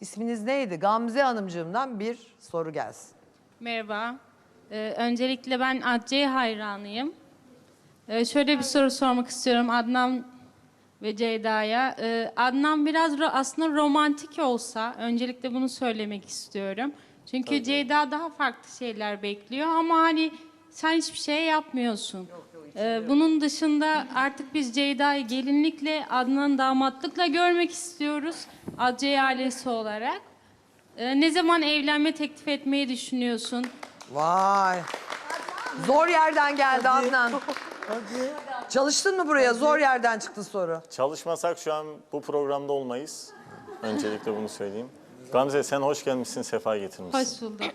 İsminiz neydi? Gamze Hanımcığımdan bir soru gelsin. Merhaba. Ee, öncelikle ben Adce'ye hayranıyım. Ee, şöyle bir soru sormak istiyorum Adnan ve Ceyda'ya. Ee, Adnan biraz ro- aslında romantik olsa, öncelikle bunu söylemek istiyorum. Çünkü Ceyda daha farklı şeyler bekliyor ama hani sen hiçbir şey yapmıyorsun. Ee, bunun dışında artık biz Ceyda'yı gelinlikle, Adnan'ı damatlıkla görmek istiyoruz. Adce ailesi olarak. Ee, ne zaman evlenme teklif etmeyi düşünüyorsun? Vay. Zor yerden geldi Adnan. Çalıştın mı buraya? Zor yerden çıktı soru. Çalışmasak şu an bu programda olmayız. Öncelikle bunu söyleyeyim. Gamze sen hoş gelmişsin, sefa getirmişsin. Hoş bulduk.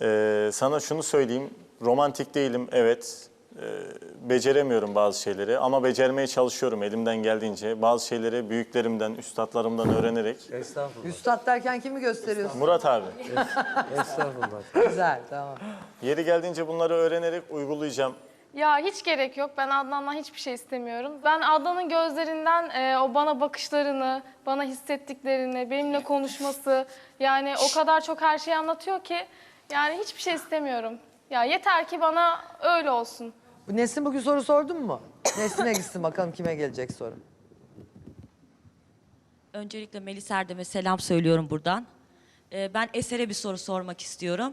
Ee, sana şunu söyleyeyim, romantik değilim evet. Ee, beceremiyorum bazı şeyleri ama becermeye çalışıyorum elimden geldiğince. Bazı şeyleri büyüklerimden, üstadlarımdan öğrenerek. Estağfurullah. Üstad derken kimi gösteriyorsun? Murat abi, Estağfurullah. Güzel, tamam. yeri geldiğince bunları öğrenerek uygulayacağım. Ya hiç gerek yok. Ben Adnan'dan hiçbir şey istemiyorum. Ben Adnan'ın gözlerinden e, o bana bakışlarını, bana hissettiklerini, benimle konuşması yani o kadar çok her şeyi anlatıyor ki yani hiçbir şey istemiyorum. Ya yeter ki bana öyle olsun. Nesin bugün soru sordun mu? Nesine gitsin bakalım kime gelecek soru. Öncelikle Melis Erdem'e selam söylüyorum buradan. Ee, ben Eser'e bir soru sormak istiyorum.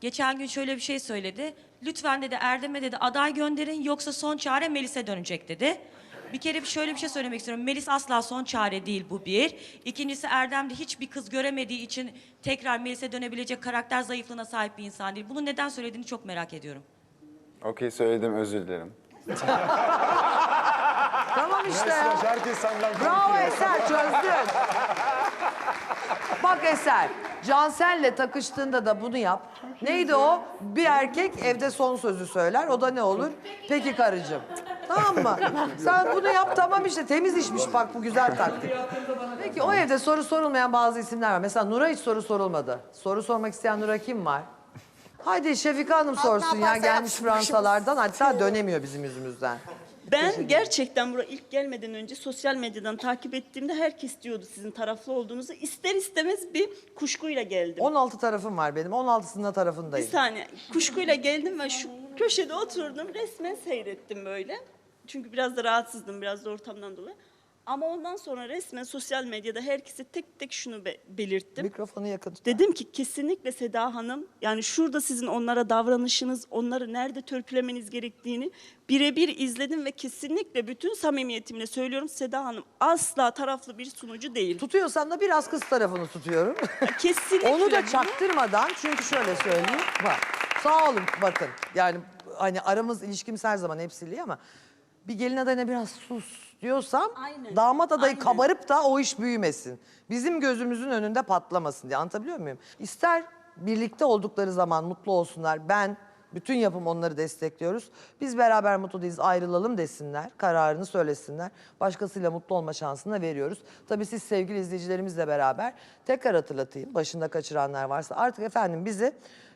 Geçen gün şöyle bir şey söyledi. Lütfen dedi Erdem'e dedi aday gönderin yoksa son çare Melis'e dönecek dedi. Bir kere şöyle bir şey söylemek istiyorum. Melis asla son çare değil bu bir. İkincisi Erdem'de hiçbir kız göremediği için tekrar Melis'e dönebilecek karakter zayıflığına sahip bir insan değil. Bunu neden söylediğini çok merak ediyorum. Okey söyledim özür dilerim. Tamam işte ya. Herkes senden Bravo Eser çözdün. Bak Eser, Cansel'le takıştığında da bunu yap. Neydi o? Bir erkek evde son sözü söyler. O da ne olur? Peki karıcığım. Tamam mı? Sen bunu yap tamam işte temiz işmiş bak bu güzel taktik. Peki o evde soru sorulmayan bazı isimler var. Mesela Nur'a hiç soru sorulmadı. Soru sormak isteyen Nur'a kim var? Hadi Şefika Hanım sorsun ya gelmiş Fransalardan hatta dönemiyor bizim yüzümüzden. Ben gerçekten buraya ilk gelmeden önce sosyal medyadan takip ettiğimde herkes diyordu sizin taraflı olduğunuzu. İster istemez bir kuşkuyla geldim. 16 tarafım var benim. 16'sında Bir tarafındayım. saniye kuşkuyla geldim ve şu köşede oturdum resmen seyrettim böyle. Çünkü biraz da rahatsızdım biraz da ortamdan dolayı. Ama ondan sonra resmen sosyal medyada herkese tek tek şunu be- belirttim. Mikrofonu yakın tut. Dedim ki kesinlikle Seda Hanım yani şurada sizin onlara davranışınız, onları nerede törpülemeniz gerektiğini birebir izledim ve kesinlikle bütün samimiyetimle söylüyorum Seda Hanım asla taraflı bir sunucu değil. Tutuyorsam da biraz kız tarafını tutuyorum. Kesinlikle. Onu da çaktırmadan çünkü şöyle söyleyeyim. Bak, sağ olun bakın. Yani hani aramız ilişkimiz her zaman hepsili ama bir gelin adayına biraz sus diyorsam Aynen, damat adayı aynen. kabarıp da o iş büyümesin. Bizim gözümüzün önünde patlamasın diye anlatabiliyor muyum? İster birlikte oldukları zaman mutlu olsunlar. Ben bütün yapım onları destekliyoruz. Biz beraber mutlu değiliz ayrılalım desinler. Kararını söylesinler. Başkasıyla mutlu olma şansını da veriyoruz. Tabii siz sevgili izleyicilerimizle beraber tekrar hatırlatayım. Başında kaçıranlar varsa artık efendim bizi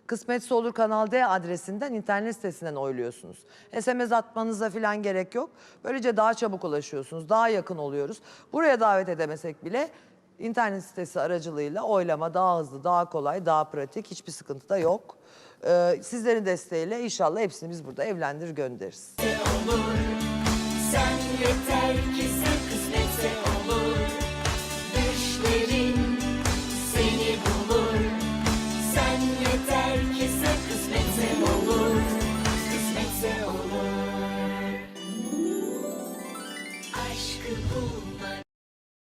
Kısmetse Olur Kanal D adresinden internet sitesinden oyluyorsunuz. SMS atmanıza falan gerek yok. Böylece daha çabuk ulaşıyorsunuz. Daha yakın oluyoruz. Buraya davet edemesek bile internet sitesi aracılığıyla oylama daha hızlı, daha kolay, daha pratik. Hiçbir sıkıntı da yok. Ee, sizlerin desteğiyle inşallah hepsini biz burada evlendir göndeririz. Sen yeter ki